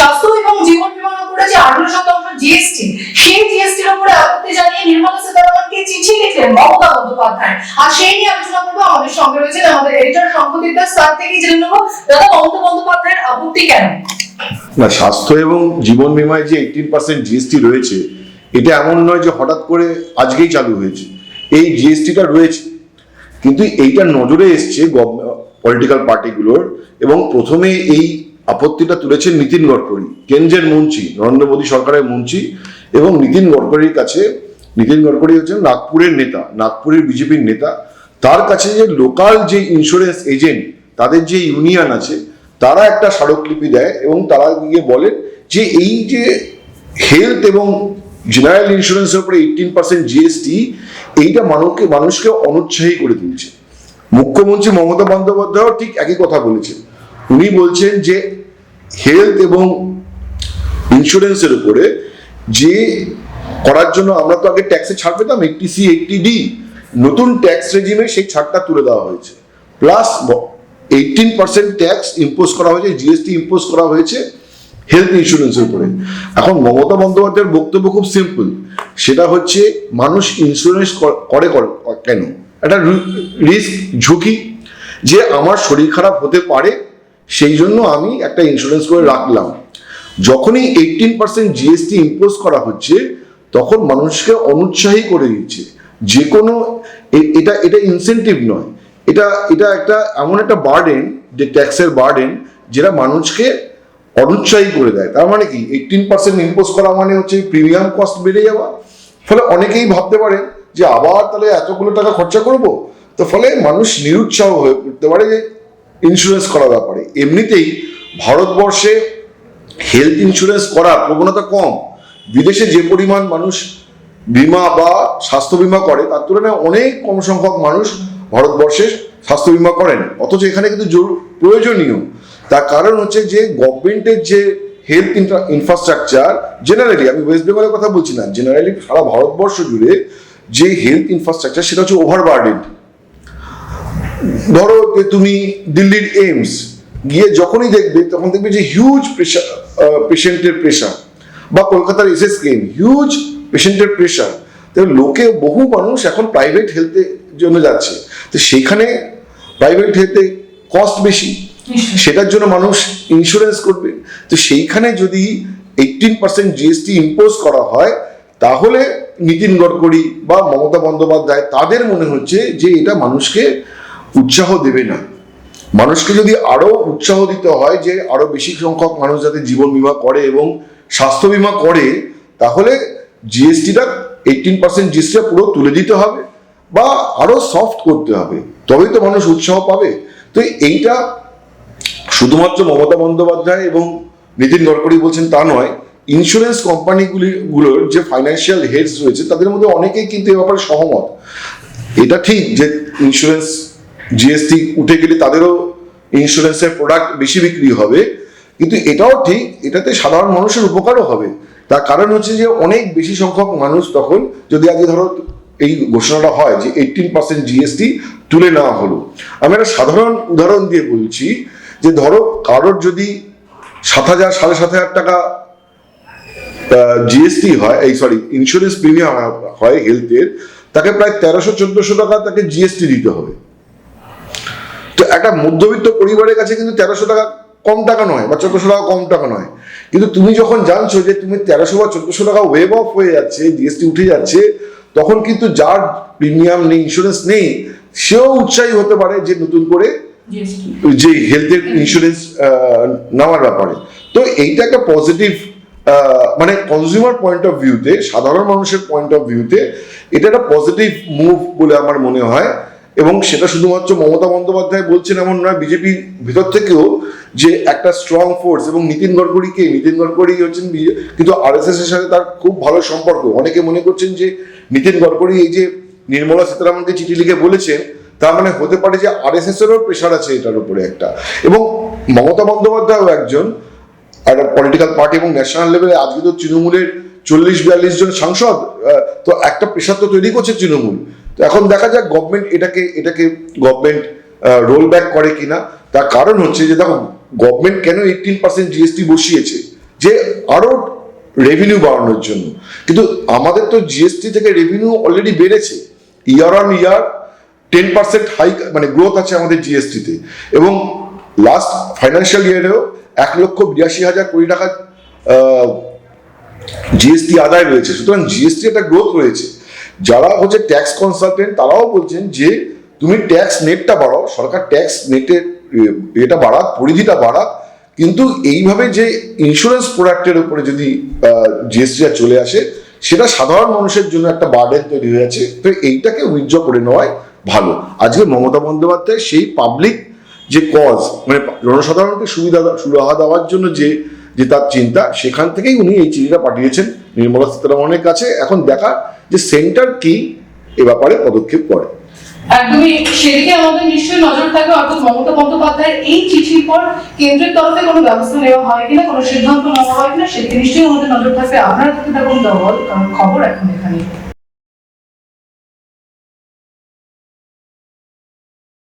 স্বাস্থ্য এবং জীবন বীমার উপরে যে আঠারো শতাংশ জিএসটি সেই জিএসটির উপরে আপত্তি জানিয়ে নির্মলা সীতারামনকে চিঠি লিখলেন মমতা বন্দ্যোপাধ্যায়। আর সেই নিয়ে আলোচনা করব আমাদের সঙ্গে রয়েছেন আমাদের এডিটর থেকে জেনে নেব, দাদা মমতা বন্দ্যোপাধ্যায়ের আপত্তি কেন? না, স্বাস্থ্য এবং জীবন বীমায় যে এইটিন পার্সেন্ট জিএসটি রয়েছে, এটা এমন নয় যে হঠাৎ করে আজকেই চালু হয়েছে। এই জিএসটিটা রয়েছে, কিন্তু এইটা নজরে এসছে পলিটিক্যাল পার্টিগুলোর এবং প্রথমে এই আপত্তিটা তুলেছেন নীতিন গডকরি, কেন্দ্রের মন্ত্রী, নরেন্দ্র মোদী সরকারের মন্ত্রী এবং নীতিন গডকরির কাছে, নীতিন গডকরি হচ্ছেন নাগপুরের নেতা, নাগপুরের বিজেপির নেতা। তার কাছে যে লোকাল যে ইন্স্যুরেন্স এজেন্ট তাদের যে ইউনিয়ন আছে, তারা একটা স্মারকলিপি দেয় এবং তারা গিয়ে বলেন যে এই যে হেলথ এবং জেনারেল ইন্স্যুরেন্সের উপরে এইটিন পার্সেন্ট জিএসটি এইটা মানুষকে মানুষকে অনুৎসাহী করে তুলছে। মুখ্যমন্ত্রী মমতা বন্দ্যোপাধ্যায়ও ঠিক একই কথা বলেছেন। উনি বলছেন যে হেলথ এবং ইন্স্যুরেন্সের উপরে যে করার জন্য আমরা তো আগে ট্যাক্সে ছাড় পেতাম এইটটি সি এইটটি ডি নতুন ট্যাক্স রেজিমে সেই ছাড়টা তুলে দেওয়া হয়েছে। Plus eighteen percent tax impose করা হয়েছে জিএসটি ইম্পোজ করা হয়েছে হেলথ ইন্স্যুরেন্সের উপরে। এখন মমতা বন্দ্যোপাধ্যায়ের বক্তব্য খুব সিম্পল সেটা হচ্ছে, মানুষ ইন্স্যুরেন্স করে করে কেন? একটা রিস্ক ঝুঁকি। যে আমার শরীর খারাপ হতে পারে সেই জন্য আমি একটা ইন্স্যুরেন্স করে রাখলাম। যখনই এইটিন পার্সেন্ট জিএসটি ইম্পোজ করা হচ্ছে, তখন মানুষকে অনুৎসাহী করে দিচ্ছে। যে কোনো এটা এটা ইনসেন্টিভ নয়। এটা এটা একটা, এমন একটা বার্ডেন যে ট্যাক্সের বার্ডেন যেটা মানুষকে অনুৎসাহী করে দেয়। তার মানে কি? এইটিন পার্সেন্ট ইম্পোজ করা মানে হচ্ছে প্রিমিয়াম কস্ট বেড়ে যাওয়া। ফলে অনেকেই ভাবতে পারেন যে, আবার তাহলে এতগুলো টাকা খরচা করব? তো ফলে মানুষ নিরুৎসাহ হয়ে পড়তে পারে যে ইন্স্যুরেন্স করার ব্যাপারে। এমনিতেই ভারতবর্ষে হেলথ ইন্স্যুরেন্স করার প্রবণতা কম। বিদেশে যে পরিমাণ মানুষ বিমা বা স্বাস্থ্য বিমা করে, তার তুলনায় অনেক কম সংখ্যক মানুষ ভারতবর্ষে স্বাস্থ্য বিমা করেন। অথচ এখানে কিন্তু প্রয়োজনীয়। তার কারণ হচ্ছে যে গভর্নমেন্টের যে হেলথ ইনফ্রাস্ট্রাকচার জেনারেলি আমি ওয়েস্ট বেঙ্গলের কথা বলছি না জেনারেলি সারা ভারতবর্ষ জুড়ে যে হেলথ ইনফ্রাস্ট্রাকচার সেটা হচ্ছে ওভারবার্ডেড ধরো যে তুমি দিল্লির এইমস গিয়ে যখনই দেখবে তখন দেখবে যে হিউজ প্রেশার পেশেন্টের প্রেশার বা কলকাতার S S K M huge পেশেন্টের প্রেশার তো লোকে বহু মানুষ এখন প্রাইভেট হেলথের জন্য যাচ্ছে। তো সেখানে প্রাইভেট হেলথে কস্ট বেশি। সেটার জন্য মানুষ ইন্স্যুরেন্স করবে। তো সেইখানে যদি এইটিন পার্সেন্ট জিএসটি ইম্পোজ করা হয় তাহলে নীতিন গডকরি বা মমতা বন্দ্যোপাধ্যায় তাদের মনে হচ্ছে যে এটা মানুষকে উৎসাহ দেবে না। মানুষকে যদি আরও উৎসাহ দিতে হয় যে আরও বেশি সংখ্যক মানুষ যাতে জীবন বিমা করে এবং স্বাস্থ্য বীমা করে, তাহলে জিএসটিটা এইটিন পার্সেন্ট জিএসটিটা পুরো তুলে দিতে হবে বা আরও সফট করতে হবে। তবেই তো মানুষ উৎসাহ পাবে। তো এইটা শুধুমাত্র মমতা বন্দ্যোপাধ্যায় এবং নীতিন গডকরি বলছেন তা নয় ইন্স্যুরেন্স কোম্পানিগুলি গুলোর যে ফাইন্যান্সিয়াল হেডস রয়েছে, তাদের মধ্যে অনেকেই কিন্তু এ ব্যাপারে সহমত। এটা ঠিক যে ইন্স্যুরেন্স জিএসটি উঠে গেলে তাদেরও ইন্স্যুরেন্সের প্রোডাক্ট বেশি বিক্রি হবে। কিন্তু এটাও ঠিক, এটাতে সাধারণ মানুষের উপকারও হবে। তার কারণ হচ্ছে যে অনেক বেশি সংখ্যক মানুষ তখন যদি আগে ধরো এই ঘোষণাটা হয় যে এইটিন পার্সেন্ট জিএসটি তুলে নেওয়া হলো। আমি একটা সাধারণ উদাহরণ দিয়ে বলছি যে ধরো কারোর যদি সাত হাজার, সাড়ে সাত হাজার টাকা জিএসটি হয়, এই সরি ইন্স্যুরেন্স প্রিমিয়াম হয় হেলথের তাকে প্রায় তেরোশো, চোদ্দশো টাকা তাকে জিএসটি দিতে হবে। একটা মধ্যবিত্ত পরিবারের কাছে কিন্তু তেরোশো টাকা কম টাকা নয় বা চোদ্দশো টাকা কম টাকা নয়। কিন্তু তুমি যখন জানছো যে তুমি তেরোশো বা চোদ্দশো টাকা ওয়েব অফ হয়ে যাচ্ছে জিএসটি উঠে যাচ্ছে তখন কিন্তু যার প্রিমিয়াম নেই ইন্স্যুরেন্স নেই সেও উৎসাহী হতে পারে যে নতুন করে যে হেলথের ইন্স্যুরেন্স নেওয়ার ব্যাপারে। তো এইটা একটা পজিটিভ মানে কনজিউমার পয়েন্ট অফ ভিউতে সাধারণ মানুষের পয়েন্ট অফ ভিউতে এটা একটা পজিটিভ মুভ বলে আমার মনে হয়। এবং সেটা শুধুমাত্র মমতা বন্দ্যোপাধ্যায় বলছেন এমন নয় বিজেপির ভিতর থেকেও যে একটা স্ট্রং ফোর্স এবং নীতিন গডকরিকে নীতিন গডকরি হচ্ছেন কিন্তু আরএসএস এর সাথে তার খুব ভালো সম্পর্ক। অনেকে মনে করছেন যে নীতিন গডকরি এই যে নির্মলা সীতারামনকে চিঠি লিখে বলেছেন, তার মানে হতে পারে যে আরএসএস এরও প্রেশার আছে এটার উপরে একটা। এবং মমতা বন্দ্যোপাধ্যায়ও একজন একটা পলিটিক্যাল পার্টি এবং ন্যাশনাল লেভেলে আজকে তো তৃণমূলের চল্লিশ বিয়াল্লিশ জন সাংসদ তো একটা প্রেশার তো তৈরি করছে তৃণমূল। তো এখন দেখা যাক গভর্নমেন্ট এটাকে এটাকে গভর্নমেন্ট রোল ব্যাক করে কিনা। তার কারণ হচ্ছে যে দেখো গভর্নমেন্ট কেন এইটিন পার্সেন্ট জিএসটি বসিয়েছে? যে আরও রেভিনিউ বাড়ানোর জন্য। কিন্তু আমাদের তো জিএসটি থেকে রেভিনিউ অলরেডি বেড়েছে। Year on year ten percent hike মানে গ্রোথ আছে আমাদের জিএসটিতে এবং লাস্ট ফাইন্যান্সিয়াল ইয়ারেও এক লক্ষ বিরাশি হাজার কোটি টাকা জিএসটি আদায় রয়েছে। সুতরাং জিএসটি একটা গ্রোথ রয়েছে। যারা হচ্ছে ট্যাক্স কনসালটেন্ট তারাও বলছেন যে তুমি ট্যাক্স নেটটা বাড়াও, সরকার ট্যাক্স নেটের এটা বাড়াক, পরিধিটা বাড়াক, কিন্তু এইভাবে যে ইন্স্যুরেন্স প্রোডাক্টের উপরে যদি জিএসটিটা চলে আসে, সেটা সাধারণ মানুষের জন্য একটা বার্ডেন তৈরি হয়ে আছে তো এইটাকে উইথড্র করে নেওয়াই ভালো। আজকে মমতা বন্দ্যোপাধ্যায় সেই পাবলিক যে কজ মানে জনসাধারণকে সুবিধা, সুরাহা দেওয়ার জন্য যে যে তার চিন্তা, সেখান থেকেই উনি এই চিঠিটা পাঠিয়েছেন নির্মলা সীতারামনের কাছে। এখন দেখা যে সেন্টার কি এ ব্যাপারে পদক্ষেপ করে। একদমই। সেদিকে আমাদের নিশ্চয়ই নজর থাকবে। অর্থাৎ মমতা বন্দ্যোপাধ্যায়ের এই চিঠির পর কেন্দ্রের তরফে কোনো ব্যবস্থা নেওয়া হয় কিনা, কোনো সিদ্ধান্ত নেওয়া হয় কিনা, সেদিকে নিশ্চয়ই আমাদের নজর থাকবে। আপনারা থাকুন খবর এখন এখানে?